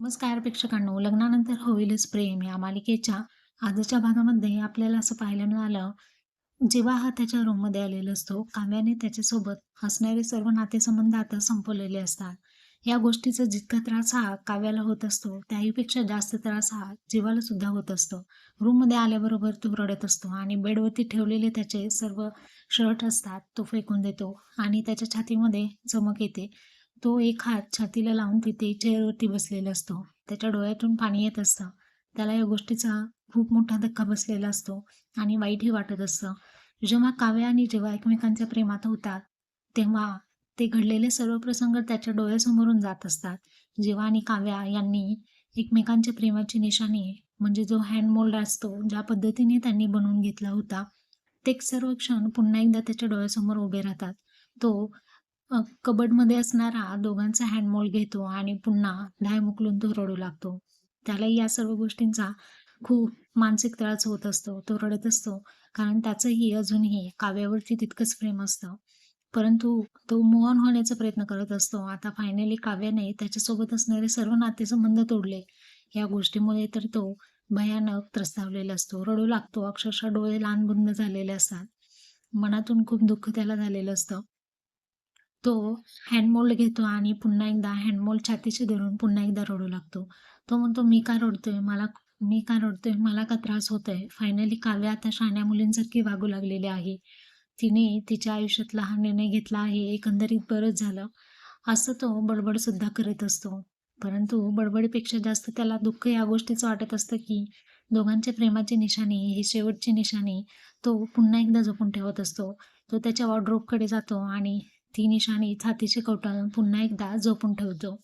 नमस्कार प्रेक्षकांनो. लग्नानंतर होईलच प्रेम. या मालिकेच्या आजच्या भागामध्ये आपल्याला असं पाहायला मिळालं जेव्हा हा त्याच्या रूममध्ये आलेला असतो काव्याने त्याच्यासोबत हसणारे सर्व नातेसंबंध आता संपवलेले असतात. या गोष्टीचा जितका त्रास हा काव्याला होत असतो त्याहीपेक्षा जास्त त्रास हा जीवाला सुद्धा होत असतो. रूममध्ये आल्याबरोबर तो रडत असतो आणि बेडवरती ठेवलेले त्याचे सर्व शर्ट असतात तो फेकून देतो आणि त्याच्या छातीमध्ये चमक येते. तो एक हात छातीला लावून तिथे चेअरवरती बसलेला असतो. त्याच्या डोळ्यातून पाणी येत असतं. त्याला या गोष्टीचा खूप मोठा धक्का बसलेला असतो आणि वाईटही वाटत असतं. जेव्हा काव्या आणि जेव्हा एकमेकांच्या प्रेमात होतात तेव्हा ते घडलेले सर्व प्रसंग त्याच्या डोळ्यासमोरून जात असतात. जेव्हा आणि काव्या यांनी एकमेकांच्या प्रेमाची निशाणी म्हणजे जो हँड मोल्ड असतो ज्या पद्धतीने त्यांनी बनवून घेतला होता ते सर्व क्षण पुन्हा एकदा त्याच्या डोळ्यासमोर उभे राहतात. तो कबडमध्ये असणारा दोघांचा हँडमोल घेतो आणि पुन्हा ढाय मुकलून तो रडू लागतो. त्यालाही या सर्व गोष्टींचा खूप मानसिक त्रास होत असतो. तो रडत असतो. कारण त्याचंही अजूनही काव्यावरती तितकंच प्रेम असतं. परंतु तो मूव ऑन होण्याचा प्रयत्न करत असतो. आता फायनली काव्याने त्याच्यासोबत असणारे सर्व नातेसंबंध तोडले. या गोष्टीमुळे तर तो भयानक त्रस्तावलेला असतो. रडू लागतो. अक्षरशः डोळे लहान बुंद झालेले असतात. मनातून खूप दुःख त्याला झालेलं असतं. तो हँडमोल्ड घेतो आणि पुन्हा एकदा हँडमोल्ड छातीशी धरून पुन्हा एकदा रडू लागतो. तो म्हणतो, "मी का रडतोय? मला मी का रडतोय? मला का त्रास होतोय?" फायनली काव्या आता शहाण्या मुलींसारखी वागू लागलेली आहे. तिने तिच्या आयुष्यातला हा निर्णय घेतला आहे, एकंदरीत बरंच झालं, असं तो बडबडसुद्धा करत असतो. परंतु बडबडीपेक्षा जास्त त्याला दुःख या गोष्टीचं वाटत असतं, की दोघांच्या प्रेमाची निशाणी, ही शेवटची निशाणी तो पुन्हा एकदा जपून ठेवत असतो. तो त्याच्या वॉर्डरोबकडे जातो आणि ती निशाणी छातीचे कवटाळून पुन्हा एकदा झोपून ठेवतो.